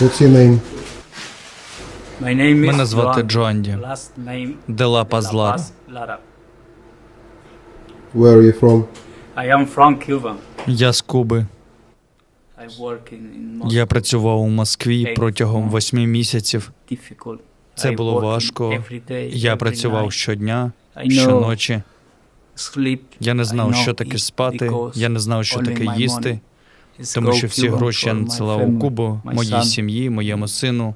What's your name? My name is Мене звати. Джоанді. Last name Дела Пазлар. Where are you from? I am from Cuba. Я з Куби. I work in, in Moscow. Я працював у Москві протягом восьми місяців. Difficult. Це було важко. Я працював щодня, щоночі. Я не знав, що таке спати. Я не знав, що таке їсти, тому що всі гроші я надсилав у Кубу, моїй сім'ї, моєму сину,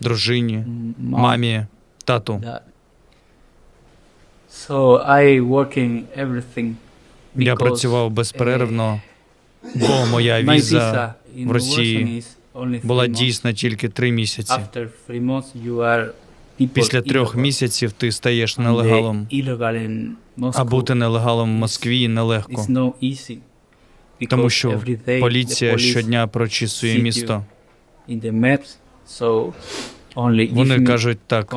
дружині, мамі, тату. Я працював безперервно, бо моя віза в Росії була дійсна тільки три місяці. Після трьох місяців ти стаєш нелегалом. А бути нелегалом в Москві нелегко. Тому що поліція щодня прочісує місто. Вони кажуть так: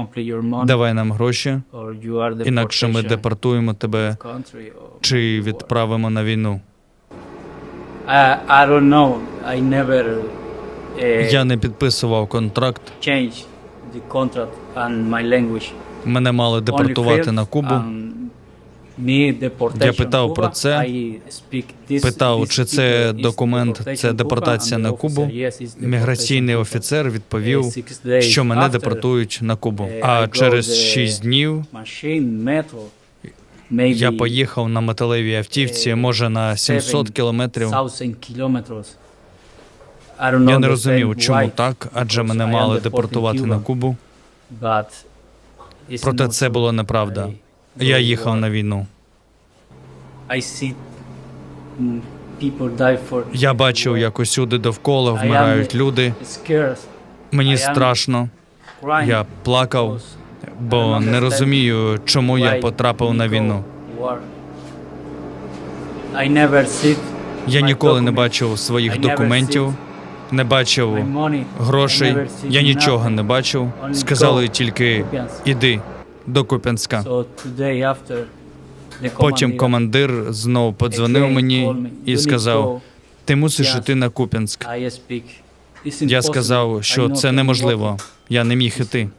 давай нам гроші, інакше ми депортуємо тебе чи відправимо на війну. Uh, Я не підписував контракт. Мене мали депортувати на Кубу. Я питав про це. Питав, чи це документ, це депортація на Кубу. Міграційний офіцер відповів, days що мене депортують на Кубу. е, А через шість днів я поїхав на металевій автівці, е, може на 700 кілометрів. Я не розумів, чому так, адже мене мали депортувати на Кубу. Проте це була неправда. Я їхав на війну. I see people die for Я бачив, як усюди довкола вмирають люди. Мені страшно. Я плакав, бо не розумію, чому я потрапив на війну. Я ніколи не бачив своїх документів, не бачив грошей. Я нічого не бачив. Сказали тільки іди до Куп'янська. Потім командир знов подзвонив мені і сказав. Ти мусиш іти на Куп'янськ. Я сказав, що це неможливо. Я не міг іти.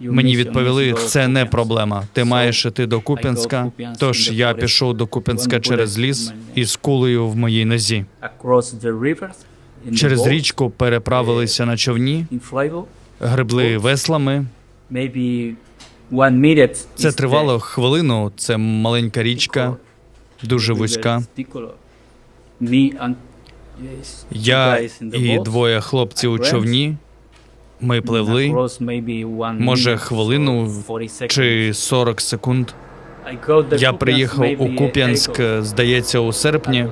Мені відповіли, це не проблема. Ти маєш іти до Куп'янська. Тож я пішов до Куп'янська через ліс із кулею в моїй нозі. Через річку переправилися на човні, гребли веслами. Це тривало хвилину. Це маленька річка, дуже вузька. Я і двоє хлопців у човні. Ми пливли може, хвилину so 40 seconds. чи 40 секунд. Я приїхав у Куп'янськ, здається, у серпні.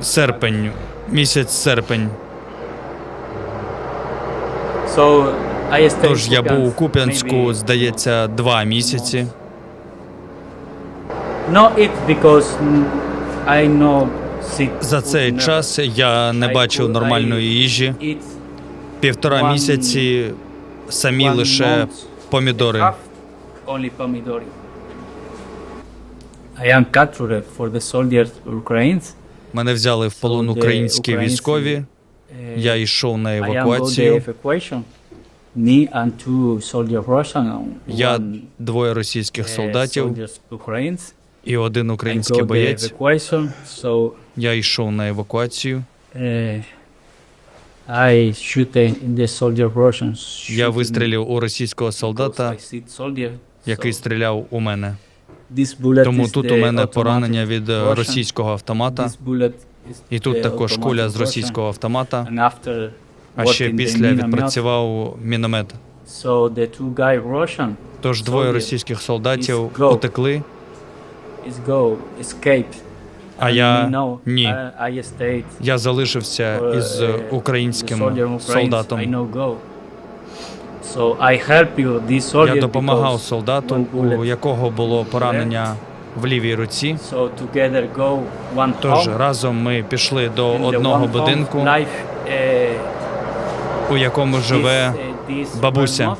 Серпень, місяць серпень. Тож я був у Куп'янську, здається, два місяці. Mm, За цей час я не бачив нормальної їжі. Півтора місяці самі лише помідори. Мене взяли в полон українські військові. Uh, Я йшов на евакуацію. Я двоє російських uh, солдатів і один український боєць. Я йшов на евакуацію. Russians. Я вистрілив у російського солдата, який стріляв у мене. Тому тут у мене поранення від е, російського автомата, і тут також куля з російського автомата. А ще після відпрацював міномет. Тож двоє російських солдатів утекли, а я ні. Я залишився із uh, українським солдатом. Я допомагав солдату, у якого було поранення в лівій руці. Тож разом ми пішли до одного будинку, uh, у якому живе бабуся.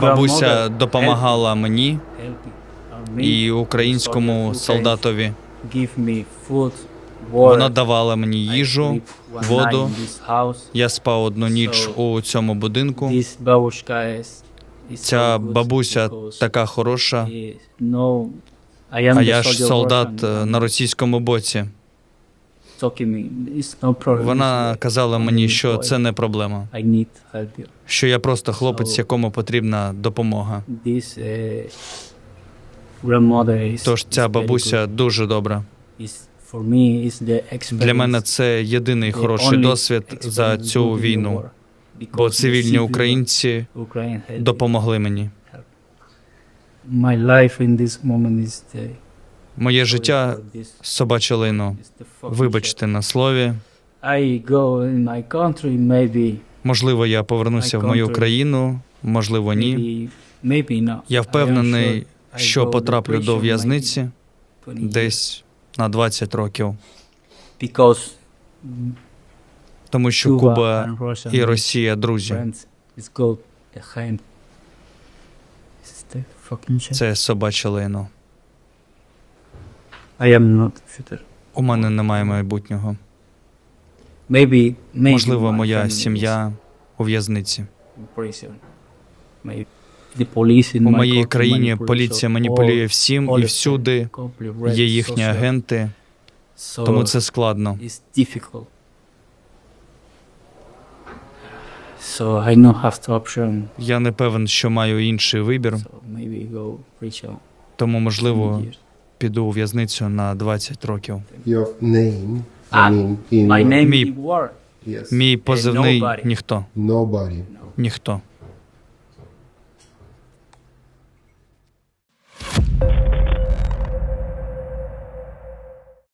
бабуся, допомагала мені і українському солдатові. Вона давала мені їжу, воду. Я спав одну ніч у цьому будинку. Ця бабуся така хороша. А я ж солдат на російському боці. Вона uh, казала мені, що це не проблема, що я просто хлопець, якому потрібна допомога. Uh, Тож ця бабуся дуже добра. Для мене це єдиний хороший досвід за цю війну, бо цивільні українці допомогли мені. My life in this moment is the Моє життя собаче лино. Вибачте на слові. Можливо, я повернуся в мою країну, можливо, ні. Я впевнений, що потраплю до в'язниці 20 years. десь на 20 років, тому що Куба і Росія друзі. Це собаче лино. I am not future. У мене немає майбутнього. Maybe, maybe Можливо, моя сім'я у в'язниці. У моїй країні поліція маніпулює всім і всюди. Є їхні агенти, тому це складно. Я не певен, що маю інший вибір, тому можливо. Піду у в'язницю на 20 років. Your name, I Ah, mean, in My name Me. is War. Мій позивний nobody. ніхто. nobody. Ніхто.